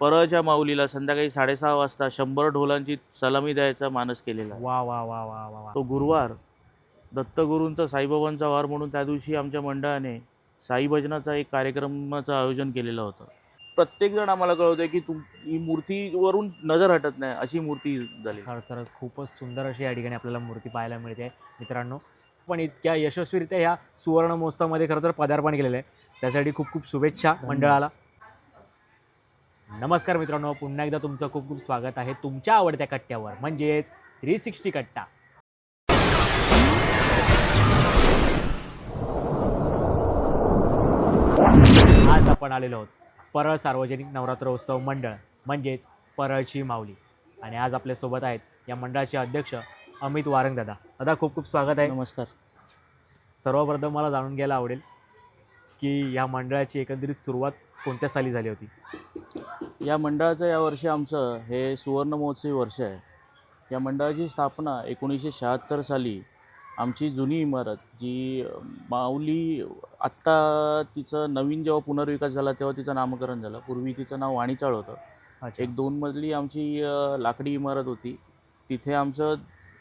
परळच्या माऊलीला संध्याकाळी साडेसहा वाजता शंभर ढोलांची सलामी द्यायचा मानस केलेला आहे. वा वा वा वा वा वा. तो गुरुवार. दत्तगुरूंचा साईबाबांचा वार म्हणून त्या दिवशी आमच्या मंडळाने साई भजनाचा एक कार्यक्रमाचं आयोजन केलेलं होतं. प्रत्येकजण आम्हाला कळवतंय की तू ही मूर्तीवरून नजर हटत नाही अशी मूर्ती झाली. खरं खरंच खूपच सुंदर अशी या ठिकाणी आपल्याला मूर्ती पाहायला मिळते मित्रांनो. पण इतक्या यशस्वीरित्या ह्या सुवर्ण महोत्सवामध्ये खरं तर पदार्पण केलेलं आहे. त्यासाठी खूप खूप शुभेच्छा मंडळाला. नमस्कार मित्रांनो पुन्हा एकदा तुमचं खूप खूप स्वागत आहे तुमच्या आवडत्या कट्ट्यावर म्हणजेच थ्री सिक्स्टी कट्टा. आज आपण आलेलो आहोत परळ सार्वजनिक नवरात्रोत्सव मंडळ म्हणजेच परळची माऊली. आणि आज आपल्यासोबत आहेत या मंडळाचे अध्यक्ष अमित वारंग दादा दादा खूप खूप स्वागत आहे. नमस्कार. सर्वप्रथम मला जाणून घ्यायला आवडेल की या मंडळाची एकंदरीत सुरुवात कोणत्या साली झाली होती? या मंडळाचं यावर्षी आमचं हे सुवर्ण महोत्सवी वर्ष आहे. या मंडळाची स्थापना एकोणीसशे शहात्तर साली आमची जुनी इमारत जी माऊली आत्ता तिचं नवीन जेव्हा पुनर्विकास झाला तेव्हा तिचं नामकरण झालं. पूर्वी तिचं नाव वाणीचाळ होतं. अच्छा. एक दोन मजली आमची लाकडी इमारत होती. तिथे आमचं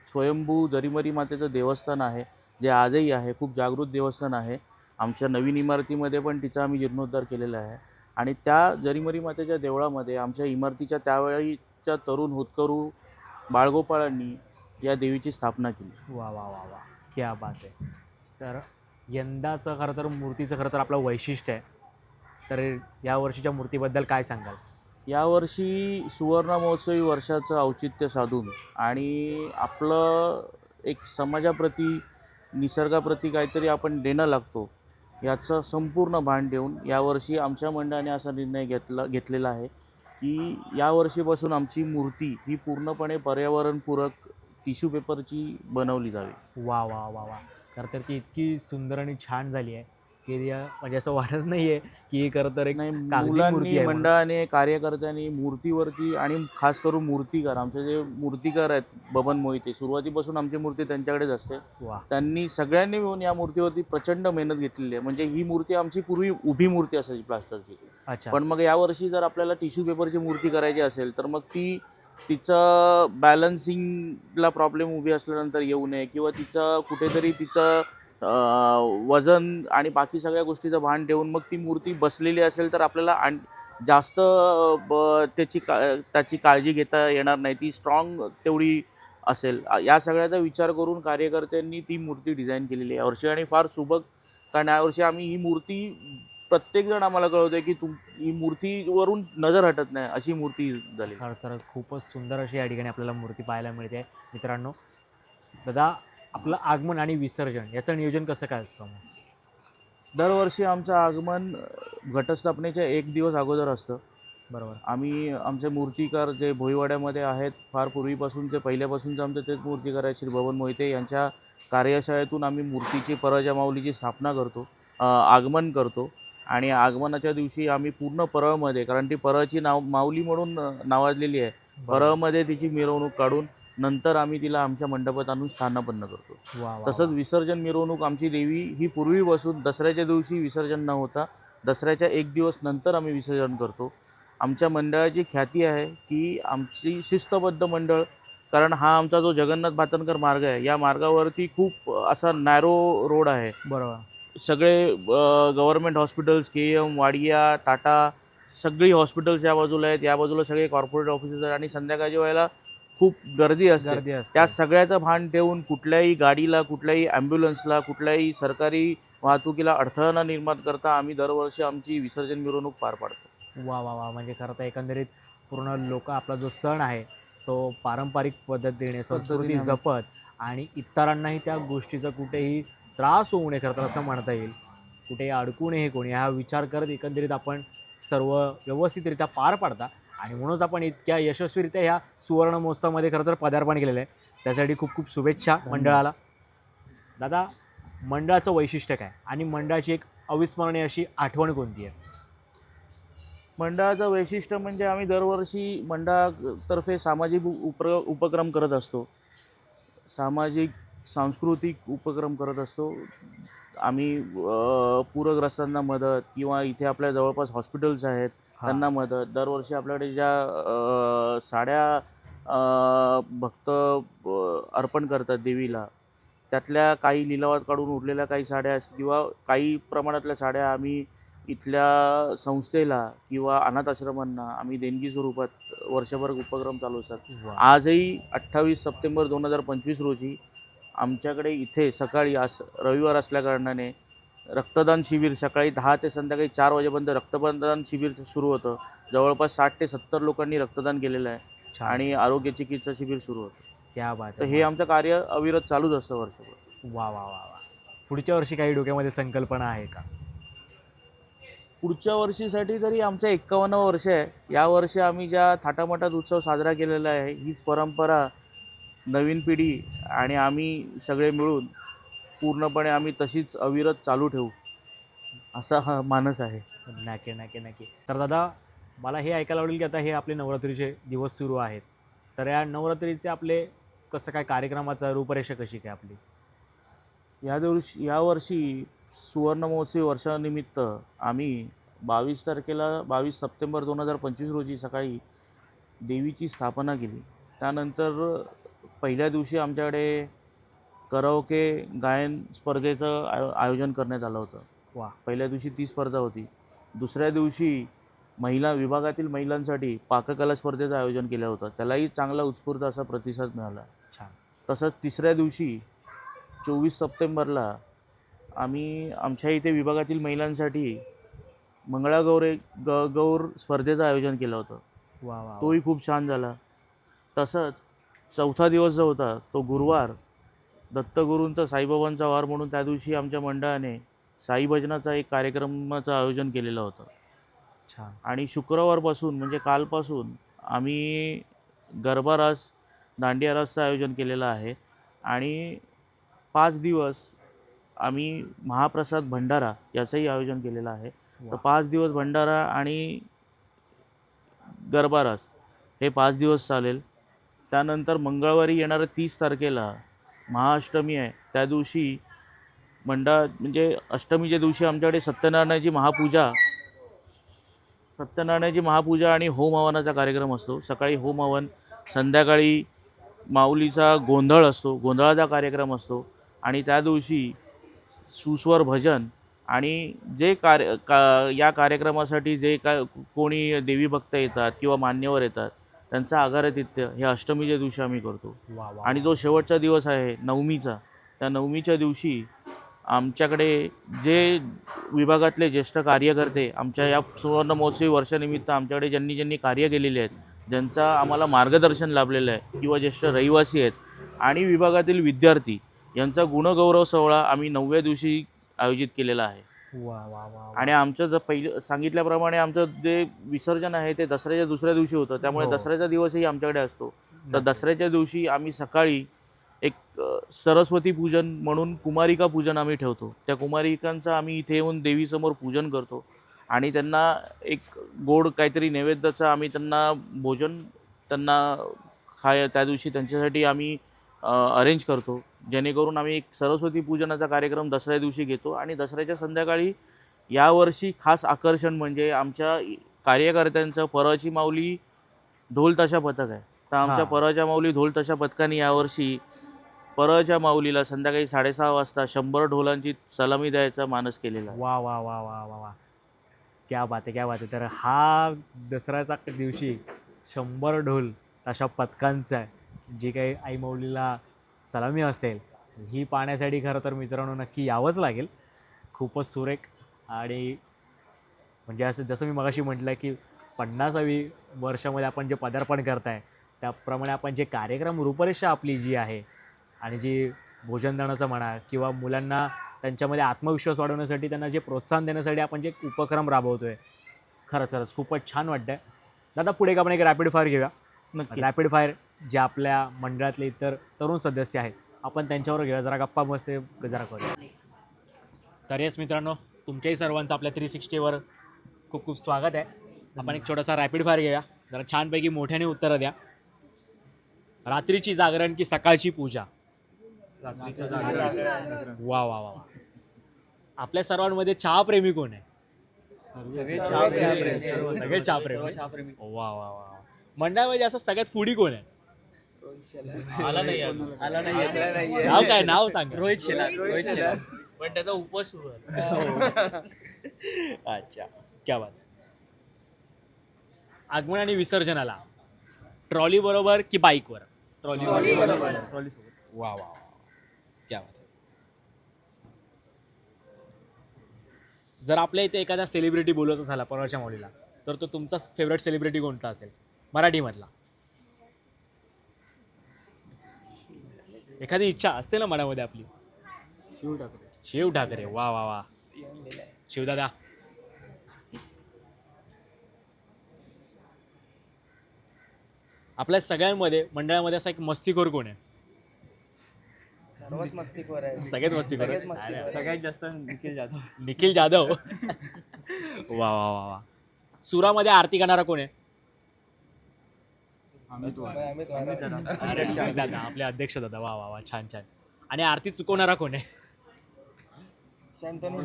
स्वयंभू जरीमरी मातेचं देवस्थान आहे जे आजही आहे खूप जागृत देवस्थान आहे. आमच्या नवीन इमारतीमध्ये पण तिचा आम्ही जीर्णोद्धार केलेला आहे. आणि त्या जरीमरी मातेच्या देवळामध्ये आमच्या इमारतीच्या त्यावेळीच्या तरुण होतकरू बाळगोपाळांनी या देवीची स्थापना केली. वा वा वा वा. क्या बात आहे. तर यंदाचं खरं तर मूर्तीचं खरं तर आपलं वैशिष्ट्य आहे. तर या वर्षीच्या मूर्तीबद्दल काय सांगाल? यावर्षी सुवर्ण महोत्सवी वर्षाचं औचित्य साधून आणि आपलं एक समाजाप्रती निसर्गाप्रती काहीतरी आपण देणं लागतो याचं संपूर्ण भान ठेवून यावर्षी आमच्या मंडळाने असा निर्णय घेतला घेतलेला आहे की यावर्षीपासून आमची मूर्ती ही पूर्णपणे पर्यावरणपूरक टिश्यू पेपरची बनवली जावी. वा वा वा वा. खरं तर ती इतकी सुंदर आणि छान झाली आहे. की या- म्हणजे असं वाटत नाही आहे की ही खरं तर एक नाही कागदी. मंडळाने कार्यकर्त्यांनी मूर्तीवरती आणि खास करून मूर्तिकार आमचे जे मूर्तिकार आहेत बबन मोहिते सुरुवातीपासून आमची मूर्ती त्यांच्याकडेच असते. त्यांनी सगळ्यांनी मिळून या मूर्तीवरती प्रचंड मेहनत घेतलेली आहे. म्हणजे ही मूर्ती आमची पूर्वी उभी मूर्ती असायची प्लास्टरची. अच्छा. पण मग यावर्षी जर आपल्याला टिश्यू पेपरची मूर्ती करायची असेल तर मग ती तिचं बॅलन्सिंगला प्रॉब्लेम उभी असल्यानंतर येऊ नये किंवा तिचं कुठेतरी तिचं वजन आणि बाकी सगळ्या गोष्टीचं भान ठेवून मग ती मूर्ती बसलेली असेल तर आपल्याला आण जास्त ब त्याची का त्याची काळजी घेता येणार नाही. ती स्ट्रॉंग तेवढी असेल. या सगळ्याचा विचार करून कार्यकर्त्यांनी ती मूर्ती डिझाईन केलेली आहे. यावर्षी आणि फार सुबक कारण यावर्षी आम्ही ही मूर्ती प्रत्येकजण आम्हाला कळवतोय की तुम ही मूर्तीवरून नजर हटत नाही अशी मूर्ती झाली खरं तर खूपच सुंदर अशी या ठिकाणी आपल्याला मूर्ती पाहायला मिळते. मित्रांनो दादा आपलं आगमन आणि विसर्जन याचं नियोजन कसं काय असतं मग? दरवर्षी आमचं आगमन घटस्थापनेच्या एक दिवस अगोदर असतं. बरोबर. आम्ही आमचे मूर्तिकार जे भोईवाड्यामध्ये आहेत फार पूर्वीपासूनचे पहिल्यापासूनचे आमचे तेच मूर्तिकार आहेत श्री भवन मोहिते यांच्या कार्यशाळेतून आम्ही मूर्तीची परळच्या माऊलीची स्थापना करतो आगमन करतो. आणि आगमनाच्या दिवशी आम्ही पूर्ण परळमध्ये कारण ती परळची नाव माऊली म्हणून नावाजलेली आहे परळमध्ये तिची मिरवणूक काढून नंतर आम्ही तिला आमच्या मंडपात आणून स्थानापन्न करतो. तसंच विसर्जन मिरवणूक आमची देवी ही पूर्वीपासून दसऱ्याच्या दिवशी विसर्जन न होता दसऱ्याच्या एक दिवस नंतर आम्ही विसर्जन करतो. आमच्या मंडळाची ख्याती आहे की आमची शिस्तबद्ध मंडळ कारण हा आमचा जो जगन्नाथ भातनकर मार्ग आहे या मार्गावरती खूप असा नॅरो रोड आहे. बरोबर. सगळे government hospitals K M Wadia Tata सगळी हॉस्पिटल्स या बाजूला आहेत. या बाजूला सगळे कॉर्पोरेट ऑफिसेस आहेत. आणि संध्याकाळच्या वेळेला खूप गर्दी असते. गर्दी असते. त्या सगळ्याचं भान ठेवून कुठल्याही गाडीला कुठल्याही ॲम्ब्युलन्सला कुठल्याही सरकारी वाहतुकीला अडथळा न निर्माण करता आम्ही दरवर्षी आमची विसर्जन मिरवणूक पार पाडतो. वा वा वा. म्हणजे खरं तर एकंदरीत पूर्ण लोक आपला जो सण आहे तो पारंपरिक पद्धतीने संस्कृती पद्धतीने जपत आणि इतरांनाही त्या गोष्टीचा कुठेही त्रास होऊ नये खरं तर असं म्हणता येईल. कुठेही अडकू नये कोणी. हा विचार करत एकंदरीत आपण सर्व व्यवस्थितरित्या पार पाडता. आणि म्हणूनच आपण इतक्या यशस्वीरित्या ह्या सुवर्ण महोत्सवामध्ये खरं तर पदार्पण केलेलं आहे. त्यासाठी खूप खूप शुभेच्छा मंडळाला. दादा मंडळाचं वैशिष्ट्य काय? आणि मंडळाची एक अविस्मरणीय अशी आठवण कोणती आहे? मंडळाचं वैशिष्ट्य म्हणजे आम्ही दरवर्षी मंडळातर्फे सामाजिक उ- उप्र उपक्रम करत असतो. सामाजिक सांस्कृतिक उपक्रम करत असतो. आम्ही पूरग्रस्तांना मदत किंवा इथे आपल्या जवळपास हॉस्पिटल्स आहेत. त्यांना मदत. दरवर्षी आपल्याकडे ज्या साड्या भक्त अर्पण करतात देवीला त्यातल्या काही लिलावात काढून उरलेल्या काही साड्या किंवा काही प्रमाणातल्या साड्या आम्ही इथल्या संस्थेला किंवा अनाथ आश्रमांना आम्ही देणगी स्वरूपात वर्षभर उपक्रम चालू असतात. आजही अठ्ठावीस सप्टेंबर दोन हजार पंचवीस रोजी आमच्याकडे इथे सकाळी आज रविवार असल्याकारणाने रक्तदान शिबिर सकाळी दहा ते संध्याकाळी चार वाजेपर्यंत रक्तदान शिबिर सुरू होतं. जवळपास साठ ते सत्तर लोकांनी रक्तदान केलेलं आहे. छान. आणि आरोग्य चिकित्सा शिबिर सुरू होतं. क्या बात तर. हे आमचं कार्य अविरत चालूच असतं वर्षभर. वा वा वा वा. पुढच्या वर्षी काही डोक्यामध्ये संकल्पना आहे का? पुढच्या वर्षीसाठी तरी आमचं एक्कावन्न वर्ष आहे. या वर्षी आम्ही ज्या थाटामाटात उत्सव साजरा केलेला आहे हीच परंपरा नवीन पिढी आणि आम्ही सगळे मिळून पूर्णपणे आम्ही तशीच अविरत चालू ठेवू. असा हा मानस आहे. नक्की नक्की नक्की. तर दादा मला हे ऐकायला आवडेल की आता हे आपले नवरात्रीचे दिवस सुरू आहेत. तर या नवरात्रीचे आपले कसं काय कार्यक्रमाचा रूपरेषा कशी काय आपली? या दिवशी यावर्षी सुवर्ण महोत्सवी वर्षानिमित्त आम्ही बावीस तारखेला बावीस सप्टेंबर दोन हजार पंचवीस रोजी सकाळी देवीची स्थापना केली. त्यानंतर पहिल्या दिवशी आमच्याकडे कराओके गायन स्पर्धेचं आयो आयोजन करण्यात आलं होतं. वा. पहिल्या दिवशी ती स्पर्धा होती. दुसऱ्या दिवशी महिला विभागातील महिलांसाठी पाककला स्पर्धेचं आयोजन केलं होतं. त्यालाही चांगला उत्स्फूर्त असा प्रतिसाद मिळाला. छान. तसंच तिसऱ्या दिवशी चोवीस सप्टेंबरला आम्ही आमच्या इथे विभागातील महिलांसाठी मंगळागौर ग गौर स्पर्धेचं आयोजन केलं होतं. वा वा वा. तोही खूप छान झाला. तसंच चौथा दिवस जो होता तो गुरुवार. दत्तगुरूंचा साईबाबांचा वार म्हणून त्या दिवशी आमच्या मंडळाने साई भजनाचा एक कार्यक्रमाचं आयोजन केलेलं होतं. छान. आणि शुक्रवारपासून म्हणजे कालपासून आम्ही गरबा रास दांडिया रासचं आयोजन केलेलं आहे. आणि पाच दिवस आम्ही महाप्रसाद भंडारा याचंही आयोजन केलेलं आहे. तर. पाच दिवस भंडारा आणि गरबा रास हे पाच दिवस चालेल. त्यानंतर मंगळवारी येणाऱ्या तीस तारखेला महाअष्टमी आहे. त्या दिवशी मंडळ म्हणजे अष्टमीच्या दिवशी आमच्याकडे सत्यनारायणाची महापूजा सत्यनारायणाची महापूजा आणि होम हवनाचा कार्यक्रम असतो. सकाळी होम हवन संध्याकाळी माऊलीचा गोंधळ असतो गोंधळाचा कार्यक्रम असतो. आणि त्या दिवशी सुस्वर भजन आणि जे कार्य का या कार्यक्रमासाठी जे का कोणी देवीभक्त येतात किंवा मान्यवर येतात त्यांचं आगारातिथ्य हे अष्टमीच्या दिवशी आम्ही करतो. वा वा आणि जो शेवटचा दिवस आहे नवमीचा. त्या नवमीच्या दिवशी आमच्याकडे जे विभागातले ज्येष्ठ कार्यकर्ते आमच्या या सुवर्ण महोत्सवी वर्षानिमित्त आमच्याकडे ज्यांनी ज्यांनी कार्य केलेले आहेत ज्यांचा आम्हाला मार्गदर्शन लाभलेलं आहे किंवा ज्येष्ठ रहिवासी आहेत आणि विभागातील विद्यार्थी यांचा गुणगौरव सोहळा आम्ही नवव्या दिवशी आयोजित केलेला आहे. आणि आमचं जर पहिलं सांगितल्याप्रमाणे आमचं जे विसर्जन आहे ते दसऱ्याच्या दुसऱ्या दिवशी होतं. त्यामुळे हो. दसऱ्याचा दिवसही आमच्याकडे असतो. तर. दसऱ्याच्या दिवशी आम्ही सकाळी एक सरस्वती पूजन म्हणून कुमारिका पूजन आम्ही ठेवतो. त्या कुमारिकांचं आम्ही इथे येऊन देवीसमोर पूजन करतो. आणि त्यांना एक गोड काहीतरी नैवेद्याचं आम्ही त्यांना भोजन त्यांना खाय त्या दिवशी त्यांच्यासाठी आम्ही अरेंज करतो. जेणेकरून आम्ही एक सरस्वती पूजनाचा कार्यक्रम दसऱ्या दिवशी घेतो आणि दसऱ्याच्या संध्याकाळी यावर्षी खास आकर्षण म्हणजे आमच्या कार्यकर्त्यांचं परळची माऊली ढोल ताशा पथक आहे. तर आमच्या. परळच्या माऊली ढोल ताशा पथकाने यावर्षी परळच्या माऊलीला संध्याकाळी साडेसहा वाजता शंभर ढोलांची सलामी द्यायचा मानस केलेला वा वा वा वा वा वा. क्या बात आहे क्या बात आहे. तर हा दसऱ्याचा दिवशी शंभर ढोल अशा पथकांचा आहे. जी काही आई मौलीला सलामी असेल ही पाहण्यासाठी खरं तर मित्रांनो नक्की यावंच लागेल. खूपच सुरेख आणि म्हणजे असं जसं मी मगाशी म्हटलं की पन्नासावी वर्षामध्ये आपण जे पदार्पण करताय त्याप्रमाणे आपण जे कार्यक्रम रूपरेषा आपली जी आहे आणि जी भोजनदानाचं म्हणा किंवा मुलांना त्यांच्यामध्ये आत्मविश्वास वाढवण्यासाठी त्यांना जे प्रोत्साहन देण्यासाठी आपण जे उपक्रम राबवतोय खरंच खरंच खूपच छान वाटतंय. दादा पुढे एक आपण एक रॅपिड फायर घेऊया. नक्की. रॅपिड फायर जे आपल्या मंडळातले इतर तरुण सदस्य आहेत आपण त्यांच्यावर घेऊया. जरा गप्पा मस्त जरा करूया. तर येस मित्रांनो तुमच्याही सर्वांचं आपल्या थ्री सिक्स्टीवर खूप खूप स्वागत आहे. आपण एक छोटासा रॅपिड फायर घेऊया. जरा छानपैकी मोठ्याने उत्तरं द्या. रात्रीची जागरण की सकाळची पूजा? वा वा वा वा. आपल्या सर्वांमध्ये चहा प्रेमी कोण आहे? सगळे चापरे वा वा वा मंडळामध्ये असं सगळ्यात फुडी कोण आहे? आला नाही अजून. नाव काय? नाव सांग. रोहित शेलार. रोहित शेलार. पण त्याचा उपवास सुरू आहे अच्छा. क्या बात. आगमन आणि विसर्जनाला. ट्रॉली बरोबर की बाईकवर? ट्रॉली ट्रॉली सोबत. वा वा वा. क्या बात. जर आपल्या इथे एखादा सेलिब्रिटी बोलवायचा झाला परवाच्या माऊलीला तर तो तुमचा फेवरेट सेलिब्रिटी कोणता असेल? मराठीमधला. एखादी इच्छा असते ना मनामध्ये आपली? शिव ठाकरे. शिव ठाकरे. वा वा वा. शिवदादा आपल्या सगळ्यांमध्ये मंडळामध्ये असा एक मस्तीखोर कोण आहे? सर्वात मस्तीखोर आहे. सगळ्यात मस्तीखोर. सगळ्यात आहे? मस्तीखोर. अरे, सगळ्यात जास्त निखिल जाधव. निखिल जाधव. वा वा वा वा. सुरामध्ये आरती करणारा कोण आहे? अमित वारा. अरे दादा आपले अध्यक्ष दादा वा वा वा छान छान. आणि आरती चुकवणारा कोण आहे? शांतनू.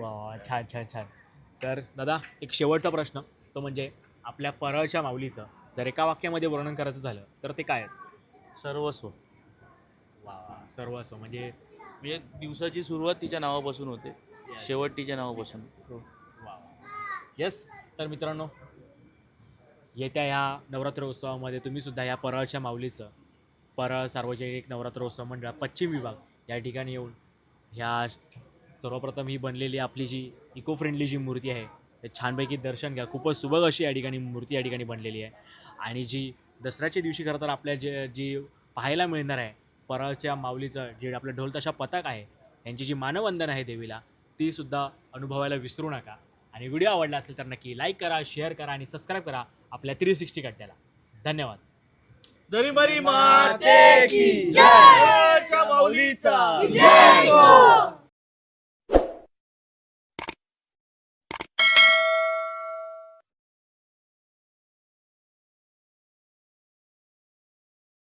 वा वा छान छान छान. तर दादा एक शेवटचा प्रश्न. तो म्हणजे आपल्या परळच्या माऊलीचं. जर एका वाक्यामध्ये वर्णन करायचं झालं तर ते काय असेल सर्वस्व. वा वा सर्वस्व. म्हणजे म्हणजे दिवसाची सुरुवात तिच्या नावापासून होते. शेवट तिच्या नावापासून. वा येस तर मित्रांनो येत्या ह्या नवरात्र उत्सवामध्ये तुम्ही सुद्धा ह्या परळच्या माऊलीचं परळ सार्वजनिक नवरात्रोत्सव मंडळ पश्चिम विभाग या ठिकाणी येऊन ह्या सर्वप्रथम ही बनलेली आपली जी इको फ्रेंडली जी मूर्ती आहे ते छानपैकी दर्शन घ्या. खूपच सुबक अशी या ठिकाणी मूर्ती या ठिकाणी बनलेली आहे. आणि जी दसऱ्याच्या दिवशी खरं तर आपल्या जे जी पाहायला मिळणार आहे परळच्या माऊलीचं जे आपलं ढोलताशा पथक आहे यांची जी मानवंदन आहे देवीला तीसुद्धा अनुभवायला विसरू नका. आणि व्हिडिओ आवडला असेल तर नक्की लाईक करा शेअर करा आणि सबस्क्राईब करा आपल्या थ्री सिक्स्टी कट्ट्याला धन्यवाद. दरी माते की जय माऊलीचा.